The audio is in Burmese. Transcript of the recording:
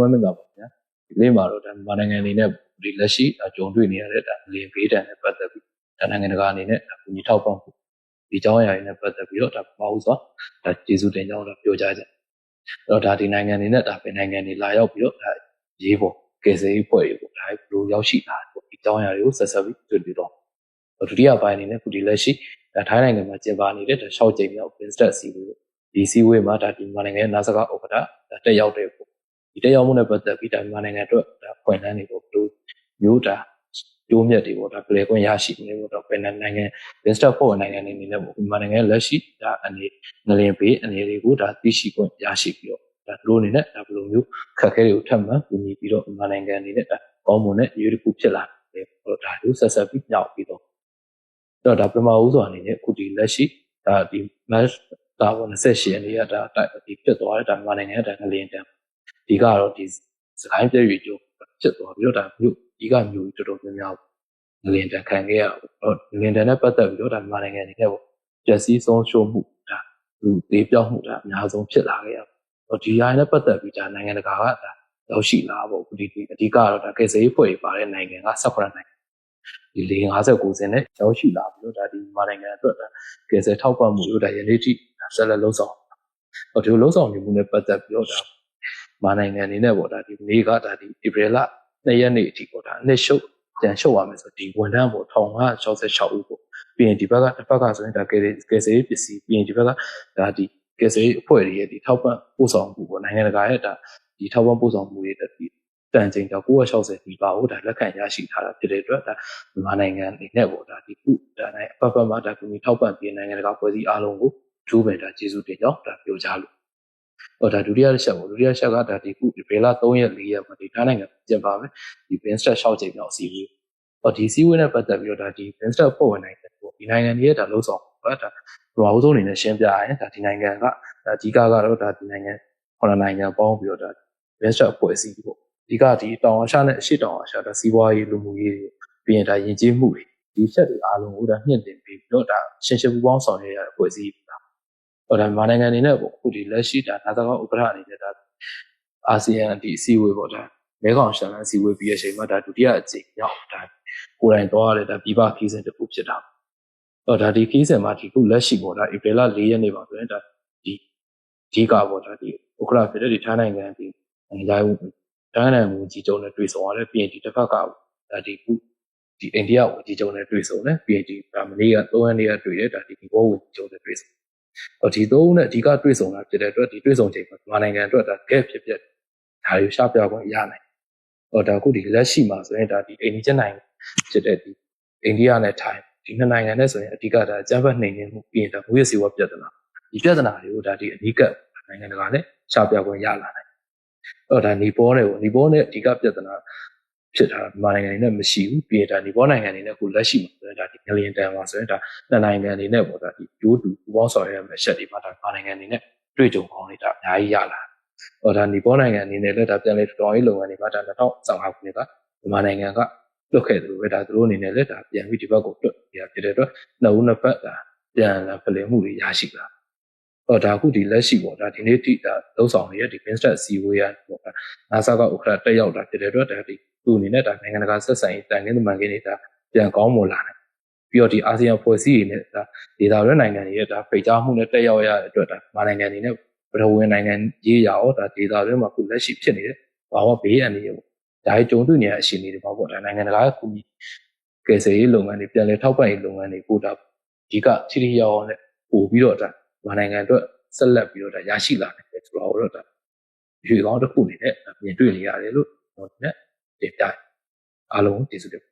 မမင်္ဂလာပါဗျာဒီနေ့မှာတော့ဒါမြန်မာနိုင်ငံအနေနဲ့ဒီလက်ရှိကြုံတွေ့နေရတဲ့ဒါလင်ဘေးဒဏ်နဲ့ပတ်သက်ပြီးဒါနိုင်ငံတကာအနေနဲ့ဒါကူညီထောက်ပံ့ဖို့ဒီအကြောင်းအရာတွေနဲ့ပတ်သက်ပြီးတော့ဒါပေါ့ဥစွာဒါကျေးဇူးတင်ကြောင်းဒါပြောကြားကြအဲ့တော့ဒါဒီနိုင်ငံအနေနဲ့ဒါပဲနိုင်ငံတွေလာရောက်ပြီးတော့ဒါရေးပေါ်ကယ်ဆယ်ရေးဖွဲ့တွေကိုဒါဘယ်လိုရောက်ရှိလာပေါ့ဒီအကြောင်းအရာတွေကိုဆက်ဆက်ပြီးတွေ့ပြီးတော့ဒုတိယပိုင်းအနေနဲ့ခုဒီလက်ရှိဒါထိုင်းနိုင်ငံမှာကျင်းပနေတဲ့ဒါ6ကြိမ်မြောက် business စီးပွားဒီစီးပွားမှာဒါဒီမြန်မာနိုင်ငံရဲ့နာစကားဥက္ကဋ္ဌဒါတက်ရောက်တဲ့ပေါ့ ဒီတက်ရောက်မှုနဲ့ပတ်သက်ပြီးဒါမြန်မာနိုင်ငံအတွက်ဒါဖွင့်လှမ်းနေဖို့ဘယ်လိုမျိုးဒါကျိုးမြတ်တွေပေါ့ဒါပလဲခွင့်ရရှိနေဖို့တော့ဘယ်နိုင်ငံ business ဖို့နိုင်ငံအနေနဲ့ပေါ့မြန်မာနိုင်ငံရဲ့လက်ရှိဒါအနေငလင်ပေးအနေတွေကိုဒါသိရှိခွင့်ရရှိပြီးတော့ဒါသူတို့အနေနဲ့ဒါဘယ်လိုမျိုးခက်ခဲတွေကိုထပ်မံကူညီပြီးတော့မြန်မာနိုင်ငံအနေနဲ့ဒါကောင်းမွန်တဲ့ရေးတစ်ခုဖြစ်လာတယ်ပေါ့ဒါကိုဆက်ဆက်ပြီးညှောက်ပြီးတော့တော့ဒါပထမဦးစွာအနေနဲ့အခုဒီလက်ရှိဒါဒီ match ဒါပေါ်28ရက်နေ့ကဒါဒီဖြစ်သွားတဲ့ဒါမြန်မာနိုင်ငံရဲ့ဒါငလင်တန်း ဒီကတော့ဒီစကိုင်းပြည့်ရွေကျိုးဖြစ်သွားပြီးတော့ဒါမြို့ဒီကမြို့တော်တော်များများငလင်တန်းခံခဲ့ရတော့ငလင်တန်းနဲ့ပတ်သက်ပြီးတော့ဒါမြန်မာနိုင်ငံအနေနဲ့ပေါ့ပျက်စီးဆုံးရှုံးမှုဒါလူသေးပြောက်မှုဒါအများဆုံးဖြစ်လာခဲ့ရတော့ဒီဟာနဲ့ပတ်သက်ပြီးဒါနိုင်ငံတကာကဒါရောက်ရှိလာပေါ့ဒီဒီအဓိကတော့ဒါကယ်ဆယ်ရေးဖွဲ့ပါတဲ့နိုင်ငံက18နိုင်ငံဒီလေ59စင်နဲ့ရောက်ရှိလာပြီးတော့ဒါဒီမြန်မာနိုင်ငံအတွက်ဒါကယ်ဆယ်ထောက်ပံ့မှုတို့ဒါယနေ့ထိဆက်လက်လုံးဆောင်ဟိုဒီလိုလုံးဆောင်နေမှုနဲ့ပတ်သက်ပြီးတော့ဒါ မြန်မာနိုင်ငံအနေနဲ့ပေါ့ဒါဒီနေ့ကဒါဒီဧပြီလ2ရက်နေ့အထိပေါ့ဒါနှစ်ရှုပ်ပြန်ရှုပ်ရမယ်ဆိုဒီဝန်ထမ်းပေါ့1566ဦးပေါ့ပြီးရင်ဒီဘက်ကတစ်ဖက်ကဆိုရင်ဒါကယ်ကယ်ဆယ်ရေးပစ္စည်းပြီးရင်ဒီဘက်ကဒါဒီကယ်ဆယ်ရေးအဖွဲ့တွေရဲ့ဒီထောက်ပံ့ပို့ဆောင်မှုပေါ့နိုင်ငံတကာရဲ့ဒါဒီထောက်ပံ့ပို့ဆောင်မှုတွေဒီတန်ချိန်တော့960ဒီပါကိုဒါလက်ခံရရှိထားတာဖြစ်တဲ့အတွက်ဒါမြန်မာနိုင်ငံအနေနဲ့ပေါ့ဒါဒီခုဒါနဲ့အပတ်ပတ်မှာဒါကူညီထောက်ပံ့ပြီးနိုင်ငံတကာဖွဲ့စည်းအားလုံးကိုကျိုးပင်ဒါကျေးဇူးတင်ကြောင်းဒါပြောကြားလို့ ဟောဒါဒုတိယချက်ပေါ့ဒုတိယချက်ကဒါဒီခုဒီလ3ရက်4ရက်မှာဒီတိုင်းနိုင်ငံပြင်ပါမယ်ဒီ Binstrat 6ချိန်မြောက်စီးပြီးဟောဒီစီးဝေးနဲ့ပတ်သက်ပြီးတော့ဒါဒီ Binstrat ပုံဝင်နိုင်ငံပေါ့ဒီနိုင်ငံရဲ့ဒါလုံးဆောင်ပေါ့ဒါဘာလို့ဆုံးအနေနဲ့ရှင်းပြရရင်ဒါဒီနိုင်ငံကအဓိကကတော့ဒါဒီနိုင်ငံဟောနိုင်ငံပေါင်းပြီးတော့ဒါ Binstrat အဖွဲ့အစည်းပေါ့အဓိကဒီတောင်အာရှနဲ့အရှေ့တောင်အာရှဒါစီးပွားရေးလူမှုရေးတွေပြီးရင်ဒါယဉ်ကျေးမှုတွေဒီချက်တွေအားလုံးကိုဒါမြင့်တင်ပြီးတော့ဒါရှင်းရှင်းပူးပေါင်းဆောင်ရွက်ရတဲ့အဖွဲ့အစည်း ဟိုဒါမြန်မာနိုင်ငံအနေနဲ့ပေါ့အခုဒီလက်ရှိဒါနာသကောဥက္ကဋ္ဌအနေနဲ့ဒါအာဆီယံဒီအစည်းအဝေးပေါ့ဒါမဲကောင်ရှန်လန်အစည်းအဝေးပြီးရချိန်မှာဒါဒုတိယအကြိမ်ရောက်ဒါကိုယ်တိုင်သွားရတဲ့ဒါပြည်ပခီးစဉ်တစ်ခုဖြစ်တာဟောဒါဒီခီးစဉ်မှာဒီခုလက်ရှိပေါ့ဒါဧပြီလ၄ရက်နေ့ပါဆိုရင်ဒါဒီဒီကပေါ့ဒါဒီဥက္ကဋ္ဌဖြစ်တဲ့ဒီထိုင်းနိုင်ငံဒီနိုင်ငံသားထိုင်းနိုင်ငံဝန်ကြီးချုပ်နဲ့တွေ့ဆုံရတယ်ပြီးရင်ဒီတစ်ဖက်ကဒါဒီခုဒီအိန္ဒိယဝန်ကြီးချုပ်နဲ့တွေ့ဆုံတယ်ပြီးရင်ဒီမနေ့က3ရက်နေ့ကတွေ့တယ်ဒါဒီဘောဝန်ကြီးချုပ်နဲ့တွေ့ဆုံ ဒီသုံးနဲ့အဓိကတွေ့ဆုံတာဖြစ်တဲ့အတွက်ဒီတွေ့ဆုံချိန်မှာမြန်မာနိုင်ငံအတွက်ဒါ gap ဖြစ်ဖြစ်ဒါတွေရှားပြခွင့်ရနိုင်ဟောဒါခုဒီလက်ရှိမှာဆိုရင်ဒါဒီအိန္ဒိယနိုင်ငံဖြစ်တဲ့ဒီအိန္ဒိယနဲ့ထိုင်းဒီနှစ်နိုင်ငံနဲ့ဆိုရင်အဓိကဒါအကြမ်းဖက်နှိမ်နင်းမှုပြီးရင်ဒါငွေစီဝါပြဿနာဒီပြဿနာတွေကိုဒါဒီအဓိကနိုင်ငံတကာနဲ့ရှားပြခွင့်ရလာနိုင်ဟောဒါနီပေါ်နဲ့ပေါ့နီပေါ်နဲ့အဓိကပြဿနာ ဖြစ်တာမြန်မာနိုင်ငံနေနဲ့မရှိဘူးပြည်တာဒီဘောနိုင်ငံနေနဲ့ကိုလက်ရှိမှာဆိုရင်ဒါဒီ million တန်ပါဆိုရင်ဒါနှစ်နိုင်ငံနေနဲ့ပေါ့ဒါဒီဒိုးတူပူပေါင်းဆောင်ရွက်ရမယ့်ချက်တွေမှာဒါမြန်မာနိုင်ငံနေနဲ့တွေ့ကြုံကောင်းနေတာအများကြီးရလာဟောဒါဒီဘောနိုင်ငံအနေနဲ့လည်းဒါပြန်လေတော်ရေးလုပ်ငန်းတွေမှာဒါ2015ခုနှစ်ကမြန်မာနိုင်ငံကလွတ်ခဲ့တယ်လို့ပဲဒါသူတို့အနေနဲ့လည်းဒါပြန်ပြီးဒီဘက်ကိုလွတ်ရဖြစ်တဲ့အတွက်နှစ်ဦးနှစ်ဖက်ဒါပြန်လာဖလှယ်မှုတွေရရှိလာဟောဒါခုဒီလက်ရှိပေါ့ဒါဒီနေ့တိဒါသုံးဆောင်နေတဲ့ဒီ Vincent စီဝေးရပေါ့ဒါ NASA ကဥက္ကဋ္ဌတက်ရောက်တာဖြစ်တဲ့အတွက်ဒါဒီ သူ့အနေနဲ့ဒါနိုင်ငံတကာဆက်ဆံရေးတန်ခင်းသမန်ခင်းတွေဒါပြန်ကောင်းမွန်လာတယ်ပြီးတော့ဒီအာဆီယံဖွဲ့စည်းရေးနဲ့ဒါဒေသရဲနိုင်ငံတွေရဲ့ဒါဖိတ်ကြားမှုနဲ့တက်ရောက်ရတဲ့အတွက်ဒါမြန်မာနိုင်ငံအနေနဲ့ပထဝီနိုင်ငံရေးရအောင်ဒါဒေသရဲမှာခုလက်ရှိဖြစ်နေတယ်ဘာမှဘေးအန္တရာယ်ပေါ့ဒါကြီးကြုံတွေ့နေရအရှိနေတယ်ပေါ့ပေါ့ဒါနိုင်ငံတကာကကူညီကယ်ဆယ်ရေးလုပ်ငန်းတွေပြန်လည်ထောက်ပံ့ရေးလုပ်ငန်းတွေကိုဒါဒီကချီရီရောင်းနဲ့ပို့ပြီးတော့ဒါမြန်မာနိုင်ငံအတွက်ဆက်လက်ပြီးတော့ဒါရရှိလာတယ်ဆိုတော့တော့ဒါရွေကောင်းတစ်ခုအနေနဲ့မြင်တွေ့နေရတယ်လို့ဟောတယ် တင်ပြအားလုံးကျေးဇူးတင်